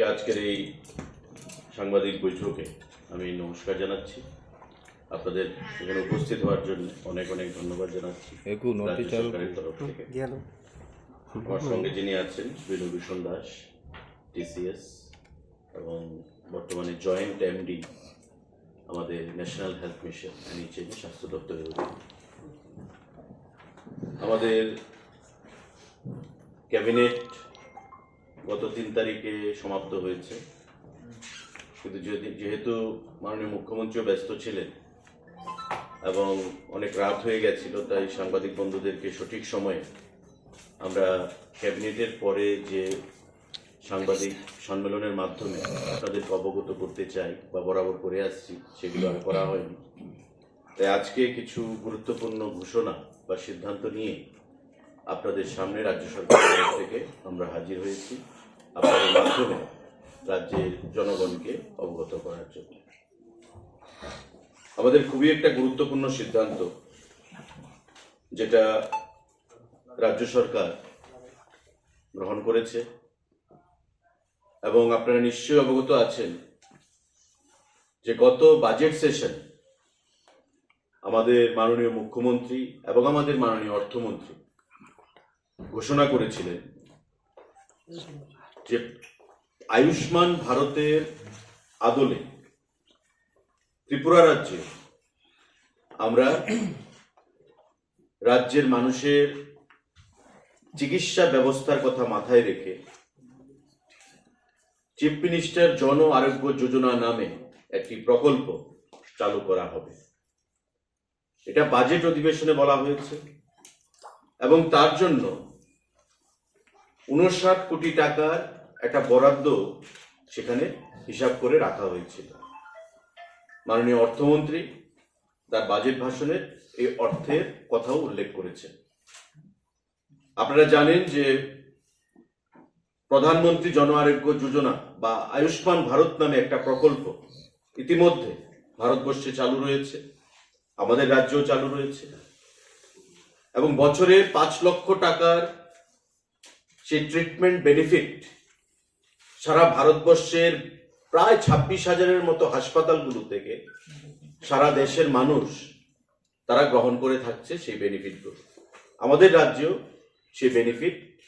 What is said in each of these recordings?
সবাইকে আজকের এই সাংবাদিক বৈঠকে আমি নমস্কার জানাচ্ছি। আপনাদের এখানে উপস্থিত হওয়ার জন্য অনেক অনেক ধন্যবাদ জানাচ্ছি। রাজ্য সরকারের তরফ থেকে। আমার সঙ্গে যিনি আছেন বিনুভূষণ দাস টিসিএস এবং বর্তমানে জয়েন্ট এমডি আমাদের ন্যাশনাল হেলথ মিশন নিচে স্বাস্থ্য দপ্তরের আমাদের ক্যাবিনেট গত তিন তারিখে সমাপ্ত হয়েছে। কিন্তু যেহেতু মাননীয় মুখ্যমন্ত্রীও ব্যস্ত ছিলেন এবং অনেক রাত হয়ে গেছিল, তাই সাংবাদিক বন্ধুদেরকে সঠিক সময়ে আমরা ক্যাবিনেটের পরে যে সাংবাদিক সম্মেলনের মাধ্যমে আপনাদেরকে অবগত করতে চাই বা বরাবর করে আসছি, সেগুলো আর করা হয়নি। তাই আজকে কিছু গুরুত্বপূর্ণ ঘোষণা বা সিদ্ধান্ত নিয়ে আপনাদের সামনে রাজ্য সরকারের থেকে আমরা হাজির হয়েছি আপনাদের মাধ্যমে রাজ্যের জনগণকে অবগত করার জন্য। আমাদের খুবই একটা গুরুত্বপূর্ণ সিদ্ধান্ত, যেটা রাজ্য সরকার গ্রহণ করেছে এবং আপনারা নিশ্চয়ই অবগত আছেন যে গত বাজেট সেশন আমাদের মাননীয় মুখ্যমন্ত্রী এবং আমাদের মাননীয় অর্থমন্ত্রী ঘোষণা করেছিলেন যে আয়ুষ্মান ভারতের আদলে ত্রিপুরা রাজ্যে আমরা রাজ্যের মানুষের চিকিৎসা ব্যবস্থার কথা মাথায় রেখে চিফ মিনিস্টার জন আরোগ্য যোজনা নামে একটি প্রকল্প চালু করা হবে। এটা বাজেট অধিবেশনে বলা হয়েছে এবং তার জন্য উনষাট কোটি টাকার একটা বরাদ্দ সেখানে হিসাব করে রাখা হয়েছিল। মাননীয় অর্থমন্ত্রী তার বাজেট ভাষণের এই অর্থের কথাও উল্লেখ করেছেন। আপনারা জানেন যে প্রধানমন্ত্রী জন আরোগ্য যোজনা বা আয়ুষ্মান ভারত নামে একটা প্রকল্প ইতিমধ্যে ভারতবর্ষে চালু রয়েছে, আমাদের রাজ্যেও চালু রয়েছে। এবং বছরে পাঁচ লক্ষ টাকার সেই ট্রিটমেন্ট বেনিফিট সারা ভারতবর্ষের প্রায় ছাব্বিশ হাজারের মতো হাসপাতালগুলো থেকে সারা দেশের মানুষ তারা গ্রহণ করে থাকছে সেই বেনিফিটগুলো আমাদের রাজ্যেও সেই বেনিফিট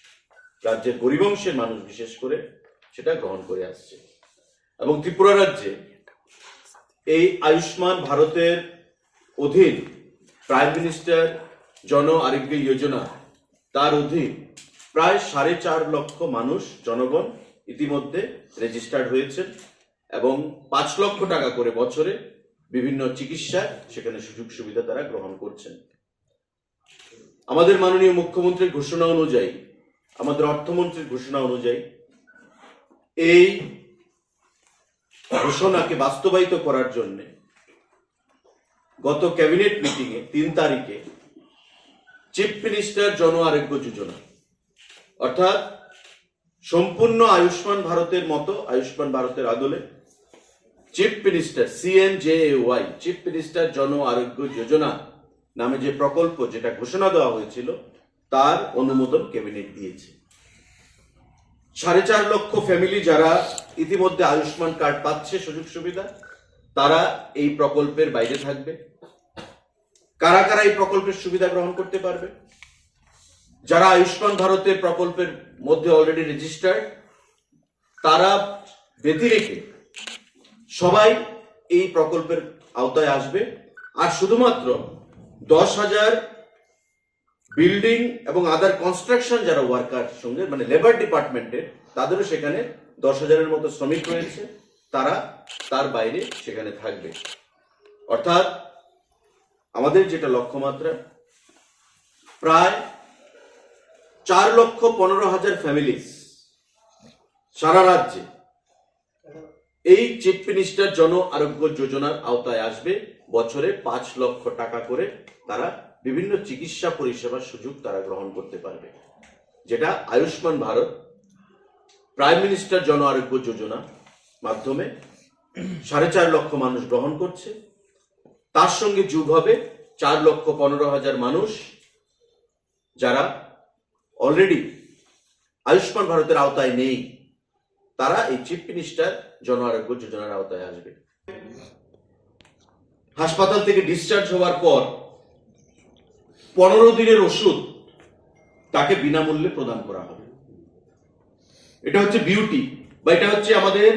রাজ্যের গরিব অংশের মানুষ বিশেষ করে সেটা গ্রহণ করে আসছে। এবং ত্রিপুরা রাজ্যে এই আয়ুষ্মান ভারতের অধীন প্রাইম মিনিস্টার জন আরোগ্য যোজনা তার অধীন প্রায় সাড়ে চার লক্ষ মানুষ জনগণ ইতিমধ্যে রেজিস্টার্ড হয়েছেন এবং পাঁচ লক্ষ টাকা করে বছরে বিভিন্ন চিকিৎসা সেখানে সুযোগ সুবিধা তারা গ্রহণ করছেন। আমাদের মাননীয় মুখ্যমন্ত্রীর ঘোষণা অনুযায়ী, আমাদের অর্থমন্ত্রীর ঘোষণা অনুযায়ী এই ঘোষণাকে বাস্তবায়িত করার জন্য গত ক্যাবিনেট মিটিং এ তিন তারিখে চিফ মিনিস্টার জন আরোগ্য যোজনা অর্থাৎ সম্পূর্ণ আয়ুষ্মান ভারতের মতো, আয়ুষ্মান ভারতের আদলে, chief minister CM J Y chief minister Jan Arogya Yojana নামে যে প্রকল্প যেটা ঘোষণা দেওয়া হয়েছিল, তার অনুমোদন ক্যাবিনেট দিয়েছে। সাড়ে চার লক্ষ ফ্যামিলি যারা ইতিমধ্যে আয়ুষ্মান কার্ড পাচ্ছে সুযোগ সুবিধা, তারা এই প্রকল্পের বাইরে থাকবে। কারা কারা এই প্রকল্পের সুবিধা গ্রহণ করতে পারবে? যারা আয়ুষ্মান ভারতের প্রকল্পের মধ্যে অলরেডি রেজিস্টার্ড তারা ব্যতি রেখে সবাই এই প্রকল্পের আওতায় আসবে। আর শুধুমাত্র দশ হাজার বিল্ডিং এবং আদার কনস্ট্রাকশন যারা ওয়ার্কার সঙ্গে মানে লেবার ডিপার্টমেন্টের তাদেরও সেখানে দশ হাজারের মতো শ্রমিক রয়েছে। তারা তার বাইরে সেখানে থাকবে। অর্থাৎ আমাদের যেটা লক্ষ্যমাত্রা, প্রায় চার লক্ষ পনেরো হাজার ফ্যামিলিস সারা রাজ্যে। এই চিফ মিনিস্টার জন আরোগ্য যোজনার আওতায় আসবে। বছরে পাঁচ লক্ষ টাকা করে তারা বিভিন্ন চিকিৎসা পরিষেবার সুযোগ তারা গ্রহণ করতে পারবে। যেটা আয়ুষ্মান ভারত, প্রাইম মিনিস্টার জন আরোগ্য যোজনা মাধ্যমে সাড়ে চার লক্ষ মানুষ গ্রহণ করছে। তার সঙ্গে যুগ হবে চার লক্ষ পনেরো হাজার মানুষ যারা অলরেডি আয়ুষ্মান ভারতের আওতায় নেই। তারা এই চিফ মিনিস্টার জন আরোগ্য যোজনার আওতায় আসবে। হাসপাতাল থেকে ডিসচার্জ হওয়ার পর পনেরো দিনের ওষুধ তাকে বিনামূল্যে প্রদান করা হবে। এটা হচ্ছে বিউটি বা এটা হচ্ছে আমাদের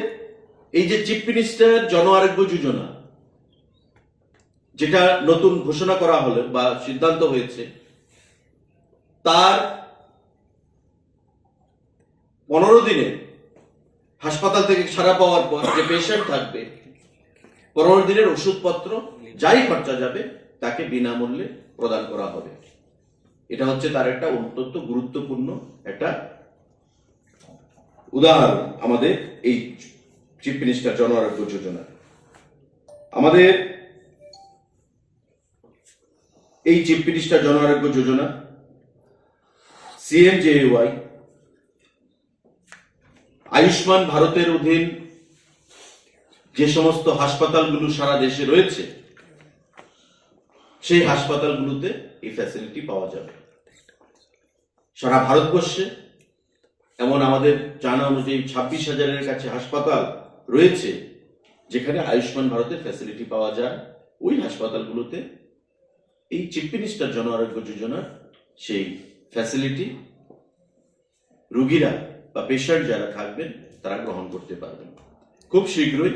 এই যে চিফ মিনিস্টার জন আরোগ্য যোজনা, যেটা নতুন ঘোষণা করা হলো বা সিদ্ধান্ত হয়েছে, তার পনেরো দিনে হাসপাতাল থেকে ছাড়া পাওয়ার পর যে পেশেন্ট থাকবে, পনেরো দিনের ওষুধপত্র, যাই খরচা যাবে, তাকে বিনামূল্যে প্রদান করা হবে। এটা হচ্ছে তার একটা অত্যন্ত গুরুত্বপূর্ণ একটা উদাহরণ আমাদের এই চিফ মিনিস্টার জন আরোগ্য যোজনা আমাদের এই চিফ মিনিস্টার জন আরোগ্য যোজনা সিএমজেওয়াই আয়ুষ্মান ভারতের অধীন যে সমস্ত হাসপাতালগুলো সারা দেশে রয়েছে, সেই হাসপাতালগুলোতে এই ফ্যাসিলিটি পাওয়া যাবে। সারা ভারতবর্ষে, এমন আমাদের জানা অনুযায়ী ছাব্বিশ হাজারের কাছে হাসপাতাল রয়েছে, যেখানে আয়ুষ্মান ভারতের ফ্যাসিলিটি পাওয়া যায়। ওই হাসপাতালগুলোতে এই চিফ মিনিস্টার জন আরোগ্য যোজনার সেই ফ্যাসিলিটি রুগীরা বা পেশার যারা থাকবেন, তারা গ্রহণ করতে পারবেন। খুব শীঘ্রই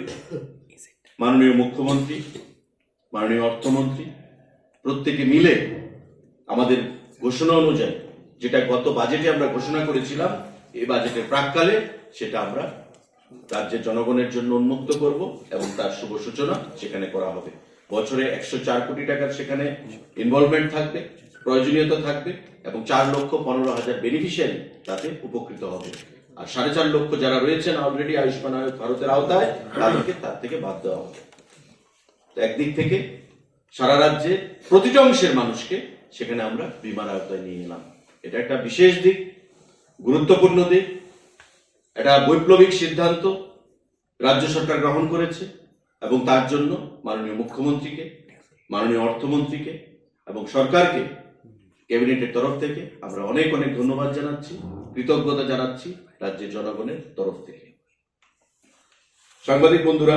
মাননীয় মুখ্যমন্ত্রী, মাননীয় অর্থমন্ত্রী, প্রত্যেকে মিলে আমাদের ঘোষণা অনুযায়ী যেটা গত বাজেটে আমরা ঘোষণা করেছিলাম, এই বাজেটের প্রাককালে সেটা আমরা রাজ্যের জনগণের জন্য উন্মুক্ত করব এবং তার শুভ সূচনা সেখানে করা হবে। বছরে একশো চার কোটি টাকার সেখানে ইনভলভমেন্ট থাকবে। প্রয়োজনীয়তা থাকবে এবং চার লক্ষ পনেরো হাজার বেনিফিশিয়ারি তাতে উপকৃত হবে। আর সাড়ে চার লক্ষ যারা রয়েছেন অলরেডি আয়ুষ্মান ভারতের আওতায়, তাদেরকে তার থেকে বাদ দেওয়া হবে। একদিক থেকে সারা রাজ্যে প্রতিটা অংশের মানুষকে সেখানে আমরা বিমার আওতায় নিয়ে এলাম। এটা একটা বিশেষ দিক, গুরুত্বপূর্ণ দিক, এটা বৈপ্লবিক সিদ্ধান্ত রাজ্য সরকার গ্রহণ করেছে এবং তার জন্য মাননীয় মুখ্যমন্ত্রীকে, মাননীয় অর্থমন্ত্রীকে এবং সরকারকে ক্যাবিনেটের তরফ থেকে আমরা অনেক অনেক ধন্যবাদ জানাচ্ছি, কৃতজ্ঞতা জানাচ্ছি রাজ্যের জনগণের তরফ থেকে। সাংবাদিক বন্ধুরা